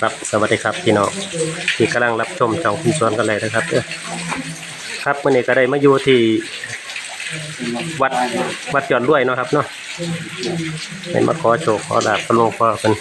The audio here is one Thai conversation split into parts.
ครับสวัสดีครับพี่น้องที่กำลังรับชมช่องคุณชวนกันเลยนะครับเด้อครับวันนี้ก็ได้มาอยู่ที่วัดวัดยอนด้วยเนาะครับเนาะได้มาขอโชคขอลาบกับหลวงพ่อกัน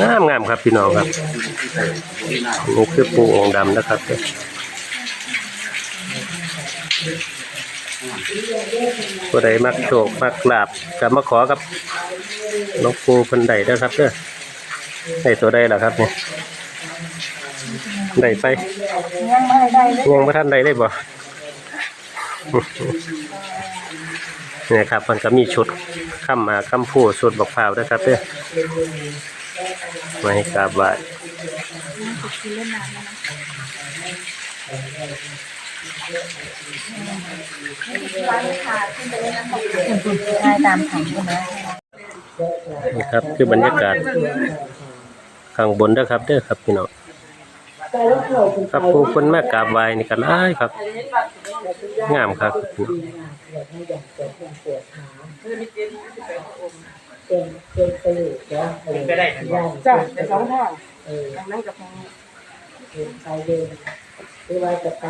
งามงามครับพี่น้องครับนี่คือปูองค์ดำนะครับเด้อ ผู้ใดมักโชคมักลาบก็มาขอกับหลวงปู่เพิ่นได้เด้อครับเด้อได้ตัวได้แล้วครับเนี่ยได้ไปยังไม่ได้เลยยังบ่ทันได้เลยบ่ เนี่ยครับมันก็มีชุดค้ำมาค้ำผู้ชุดบักพร้าวด้ครับเด้อมาให้กราบไหว้ นี่ครับคือบรรยากาศข้างบนเด้อครับเด้อครับพี่น้องครับผู้คนมากราบไหว้นี่ก็หลายครับ งามครับพี่น้องไปได้ทันทีจ้ะแต่สองทางทางนั้นกับทางไปเดินหรือว่าจะไป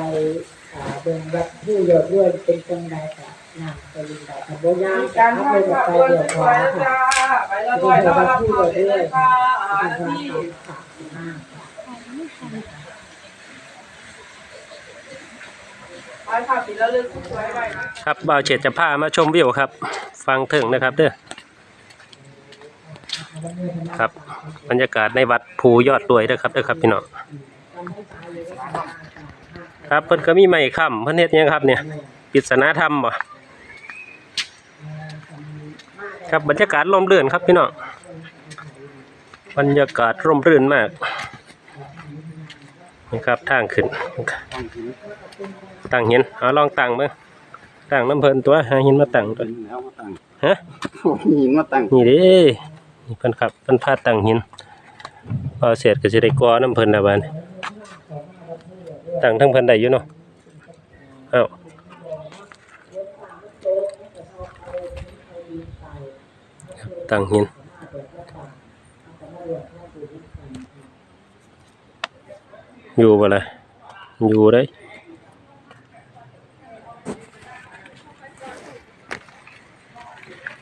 เดินวัดผู้ยอดด้วยเป็นจังไดค่ะนางไปลินดาทำบ่ยากการทำทไปแบบไปเดียวพอค่ะไปละร้อยละร้อยผู้ยอดด้วยค่ะเป็นที่ว่าตามค่ะห้าค่ะไปค่ะปีละเรื่องสวยไปนะครับบ่าวเฉดจะพามาชมวิวครับ ฟังถึงนะครับเด้อครับบรรยากาศในวัดภูยอดรวยเด้อครับเด้อครับพี่น้องค รับเพิ่นก็มีไม้ค้ำเพิ่นเฮ็ดหยังครับเนี่ยปริศนาธรรมบ่ครับบรรยากาศร่มรื่นครับพี่น้องบรรยากาศร่มรื่นมากนี่ครับทางขึ้นตั้งหินเอาลองตั้งเบิ่งตั้งน้ำเพิ่นตัวหาหินมาตั้งตัวแล้วมาตั้งฮะหินมาตั้งนี่เด้นี่เพิ่นครับเพิ่นพาตั้งหินพอเสร็จก็สิได้ก่อน้ำเพิ่นแล้วบัดนี้ ตั้งทั้งเพิ่นได้อยู่เนาะเอ้าครับตั้งหินอยู่บ่ล่ะอยู่ได้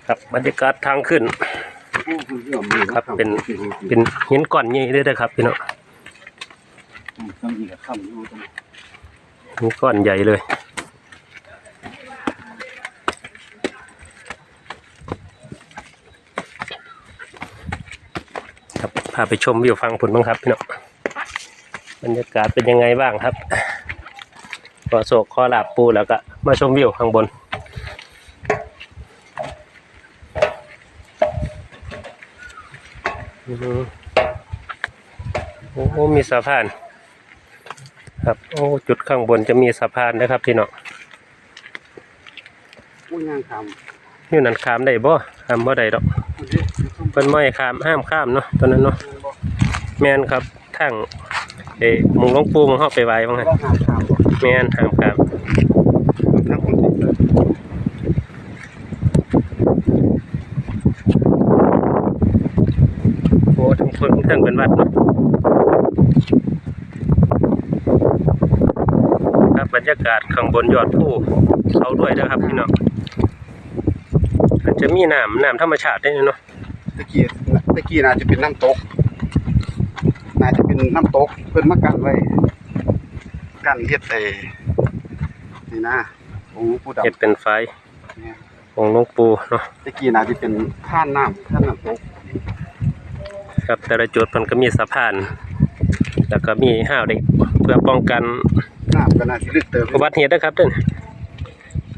ครับบรรยากาศทางขึ้น ครับเป็นเป็นหินก้อนใหญ่เลยนะครับพี่น้อง ต้องยิงกับข้ามอยู่ตรงหินก้อนใหญ่เลย ครับพาไปชมวิวฟังผลบ้างครับพี่น้องบรรยากาศเป็นยังไงบ้างครับขอโศกขอลาบปูแล้วก็มาชมวิวข้างบนอืมโอ้โหมีสะพาน ครับ โอ้ จุดข้างบนจะมีสะพานนะครับพี่น้องผู้ย่างคนี่นั่นข้ามได้บ่ข้ามบ่ได้ดอกำเพิ่นไม่ให้ข้ามห้ามข้ามเนาะตอนนั้นเนาะแม่นครับทางเอ้หมุงหลวงปู่หมึงเฮาไปไหว้บ้างฮะก็หางคำแม่นห้ามข้ามทั้งคนติดโอ้ทั้งเพิ่นทั้งเป็นวัดเนาะครั บบรรยากาศข้างบนยอดภูเขาด้วยนะครับพี่น้องอาจจะมีน้ำน้ำธรรมชาติด้วยเนาะตะกี้ตะกี้น่าจะเป็นน้ำตก น่าจะเป็นน้ำตกเพิ่นมากันไว้กันเฮ็ดไอ้นี่นะองค์ผู้ดำเฮ็ดเป็นไฟเนี่ยของหลวงปู่เนาะตะกี้น่าจะเป็นท่านน้ำท่านน้ำตกครับแต่ละจุดมันก็มีสะพาน แล้วก็มีห้าวเด็กเพื่อป้องกัน น้ำก็น่าสิลึกเติมอุบัติเหตุนะครับเด้อ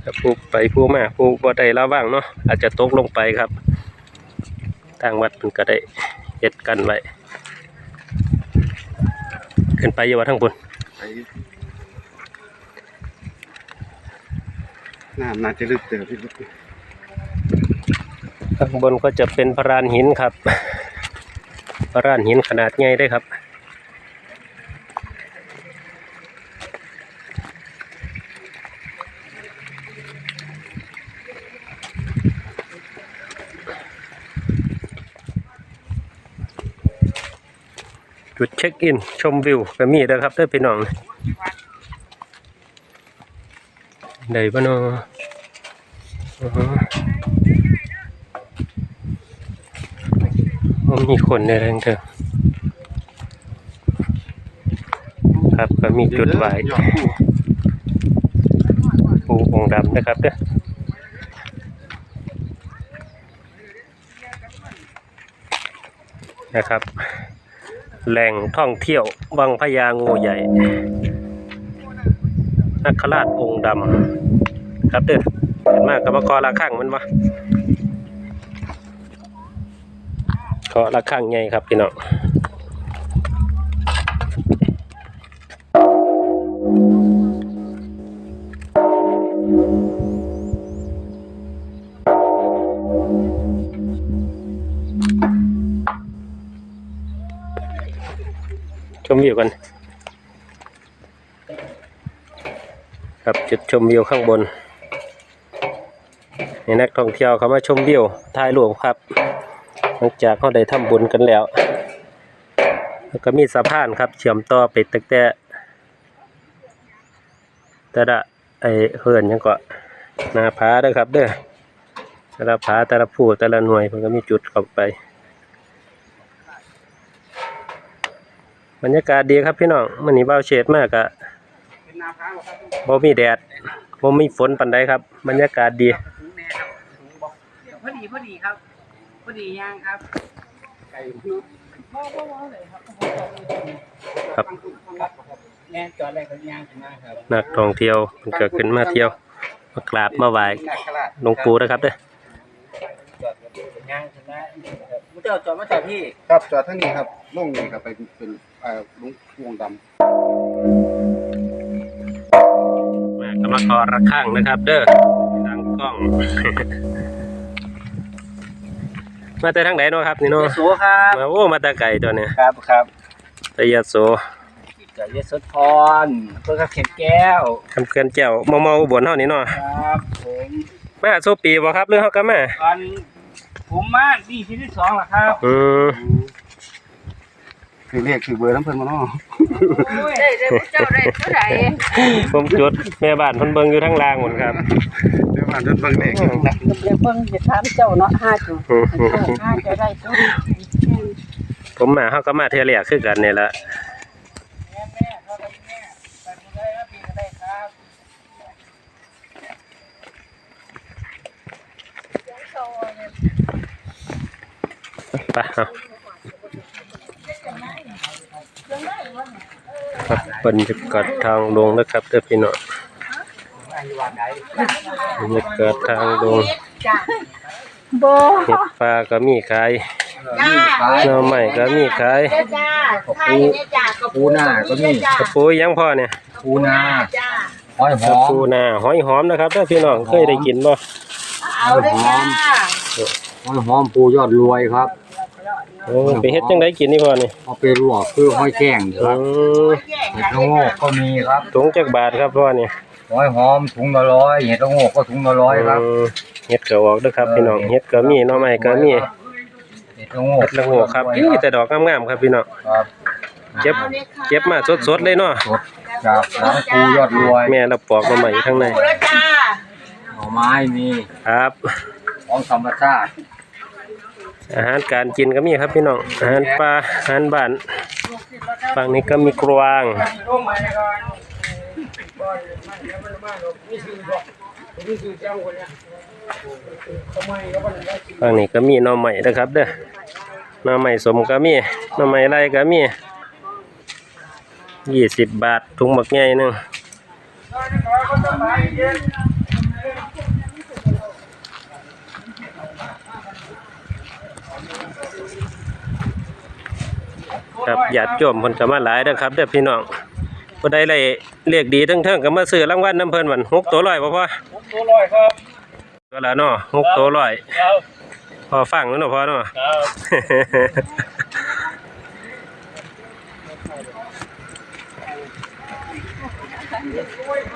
ครับผู้ไปผู้มาผู้บ่ได้ระวังเนาะอาจจะตกลงไปครับทางวัดมันก็ได้เฮ็ดกันไว้ขึ้นไปอยู่ว่าทั้งบนไปน้ำน่าจะลึกเติมที่ลึกข้างบนก็จะเป็นพระรานหินครับพระรานหินขนาดใหญ่ได้ครับ จุดเช็คอิน ชมวิวก็มีเด้อครับเด้อพี่น้องได้บ่เนาะอือฮึบ่มีคนในแรงเถอะครับก็มีจุดไหว้ปูองดำนะครับเด้อนะครับ แหล่งท่องเที่ยว วังพญางูใหญ่นักขราชองค์ดำครับเด้อเห็นมากกับมะกอละข้างมันวะเขาะละข้างไงครับพี่น้อง มวิวกัน ครับจุดชมวิวข้างบนให้นักท่องเที่ยวเขามาชมวิวถ่ายรูปครับหลังจากเขาได้ทำบุญกันแล้ว แล้วก็มีสะพานครับเชื่อมต่อไปตั้งแต่แต่ละไอเฮิรนยังก็นาผาเด้อครับเด้อแต่ละผาแต่ละผู้แต่ละหน่วยมันก็มีจุดเข้าไป บรรยากาศดีครับพี่น้องมันนี้เบาเฉดมากอะเป็นนาพร้าวครับบ่มีแดดบ่มีฝนปานใดครับ บรรยากาศดีพอดีพอดีครับพอดีย่างครับไก่เนาะครับแน่จอดอะไรก็ย่างขึ้นมาครับนักท่องเที่ยวเพิ่นก็ขึ้นมาเที่ยวมากราบมาไหว้นาคราชหลวงปู่นะครับเด้อจอดก็ย่างขึ้นมามุเจ้าจอดมาจอดพี่ครับจอดทั้งนี้ครับลงนี่ครับไปเป็นเอ่อ หลุงพวงดำแม่ก็มาขอระฆังนะครับ เด้อทางกล้อง มาแต่ทางไหนเนาะครับนี่เนาะโสครับมาโอ้มาแต่ไกลตัวเนี่ยครับครับแต่ยะโสจอดยศพรเพื่อเข็มแก้วคำเกินแจ้วเมาเมาๆอุบลเฮานี่เนาะครับผมมาโซปีบ่ครับหรือเฮาก็มาตอนผมมาดีที่ที่สองเหรอครับอืม คือเรียกคือเบอร์น้ำเพิ่นมาเนาะได้ได้เจ้าได้เท่าไหร่ผมจุดแม่บ้านเพิ่นเบิ่งอยู่ทางล่างหมดครับเดี๋ยวผ่านจนเบิ่งเลขเดี๋ยวเบิ่งจะถามเจ้าเนาะห้าจุดห้าจะได้ตัวผมมาเฮาก็มาเทื่อแรกคือกันนี่แหละแม่แม่เขาได้แม่ไปบุได้ครับพี่ก็ได้ครับไปเอา ครับบรรยากาศทางลงนะครับเด้อพี่น้องบรรยากาศทางลงบ่เห็ดปลาก็มีขายหน่อไม้ก็มีขายจ้าถ้าอย่างนี้จ้าปูหน้าก็มีกระปูยังพ่อเนี่ยปูนาจ้าหอยหอมปูนาหอยหอมนะครับเด้อพี่น้องเคยได้กินบ่เอาได้จ้าหอยหอมปูยอดรวยครับ โอ้ไปเฮ็ดจังไดกินนี่พ่อนี่เอาไปลวกคือหอยแข้งคอืรับมเห็ดละโงกก็มีครับถุงจักบาทครับพ่อนี่หอยหอมถุงละร้อยเห็ดละโงกก็ถุงละร้อยครับ อืมเฮ็ดก็ออกเด้อครับพี่น้องเฮ็ดก็มีหน่อไม้ก็มีเห็ดละโงกเฮ็ดละโงกครับนี่แต่ดอกงามๆครับพี่น้องครับเก็บเก็บมาสดๆเลยเนาะสดจากหลังปูยอดรวยแม่เราปอกมาใหม่ข้างในปูแล้วจ้าหน่อไม้มีครับ ของธรรมชาติ อาหารการกินก็มีครับพี่น้อง อาหารปลา อาหารบ้าน ฝั่งนี้ก็มีกรวางร่มมาเลยก่อนบอลมันแล้วมันมาหรอกนี่คือบอกนี่คือเจ้าคนเนี้ยทำไมก็มันได้ฝั่งนี้ก็มีหน่อไม้นะครับเด้อหน่อไม้สมก็มีหน่อไม้ไรก็มียี่สิบบาทถุงหมักใหญ่หนึ่ง ครับญาติโยมเพิ่นก็มาหลายเด้อครับเด้อพี่น้องผู้ใดเลยเรียกดีทั้งเทิงก็มาซื้อรางวัลน้ำเพิ่นวันหกตัวร้อยบ่พ่อตัวลอยครับตัวละเนาะหกตัวร้อยครับพอฟังแล้วเนาะพ่อเนาะ ครับ